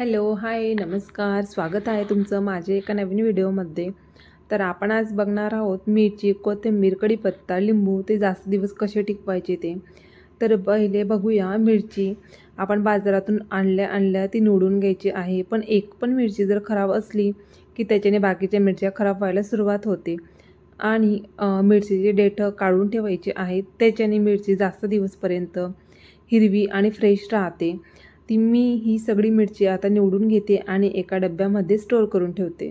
Hello hi नमस्कार. स्वागत आहे तुमचं माझे एका नवीन व्हिडिओमध्ये. तर आपण आज बघणार आहोत मिरची कोथिंबीर कढीपत्ता लिंबू ते जास्त दिवस कसे टिकवायचे ते. तर पहिले बघूया मिरची. आपण बाजारातून आणल्या आणल्या ती निवडून घ्यायची आहे. पण एक पण मिरची जर खराब असली की त्याच्याने बाकीच्या मिरच्या खराब व्हायला सुरुवात होते. आणि मिरचीचे देठं काढून ठेवायचे आहेत. त्याच्याने मिरची जास्त दिवसपर्यंत हिरवी आणि फ्रेश राहते. ती मी ही सगळी मिरची आता निवडून घेते आणि एका डब्यामध्ये स्टोअर करून ठेवते.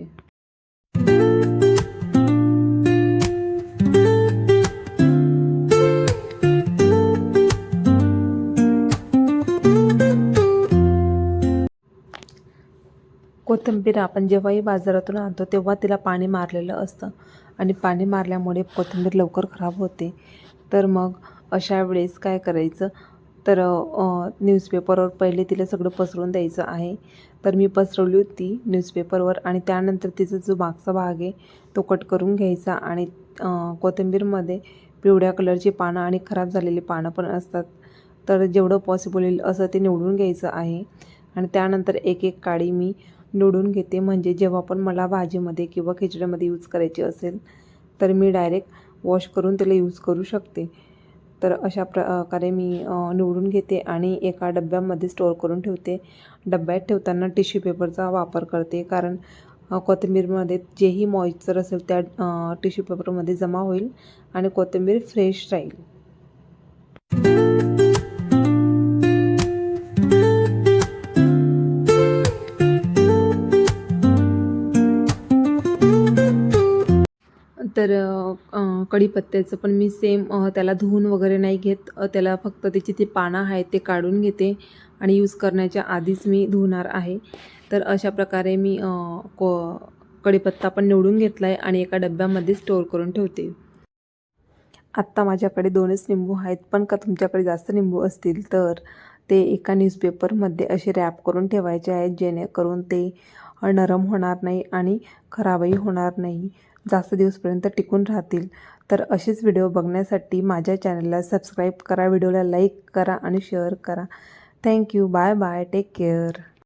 कोथिंबीर आपण जेव्हाही बाजारातून आणतो तेव्हा तिला पाणी मारलेलं असतं. आणि पाणी मारल्यामुळे कोथिंबीर लवकर खराब होते. तर मग अशा वेळेस काय करायचं? तर न्यूजपेपरवर पहिले तिला सगळं पसरवून द्यायचं आहे. तर मी पसरवली होती न्यूजपेपरवर आणि त्यानंतर तिचा जो मागचा भाग आहे तो कट करून घ्यायचा आणि कोथिंबीरमध्ये पिवळ्या कलरची पानं आणि खराब झालेली पानं पण असतात. तर जेवढं पॉसिबल होईल असं ते निवडून घ्यायचं आहे. आणि त्यानंतर एक एक काळी मी निवडून घेते. म्हणजे जेव्हा पण मला भाजीमध्ये किंवा खिचड्यामध्ये यूज करायची असेल तर मी डायरेक्ट वॉश करून त्याला यूज करू शकते. तर अशा प्रकारे मी निवडून घेते आणि एका डब्यामध्ये स्टोअर करून ठेवते. डब्यात ठेवताना टिश्यू पेपरचा वापर करते कारण कोथिंबीरमध्ये जेही मॉइश्चर असेल त्या टिश्यू पेपरमध्ये जमा होईल आणि कोथिंबीर फ्रेश राहील. तर कढीपत्त्याचं पण मी सेम त्याला धुवून वगैरे नाही घेत. त्याला फक्त त्याची ती पानं आहेत ते काढून घेते आणि यूज करण्याच्या आधीच मी धुवणार आहे. तर अशा प्रकारे मी को कढीपत्ता पण निवडून घेतला आहे आणि एका डब्यामध्ये स्टोअर करून ठेवते. आत्ता माझ्याकडे दोनच लिंबू आहेत. पण का तुमच्याकडे जास्त लिंबू असतील तर ते एका न्यूजपेपरमध्ये असे रॅप करून ठेवायचे आहेत जेणेकरून ते नरम होणार नाही आणि खराबही होणार नाही. जास्त दिवसपर्यंत टिकून राहतील. तर असेच व्हिडिओ बघण्यासाठी माझ्या चॅनलला सबस्क्राईब करा व्हिडिओला लाईक करा आणि शेअर करा. Thank you bye bye take care.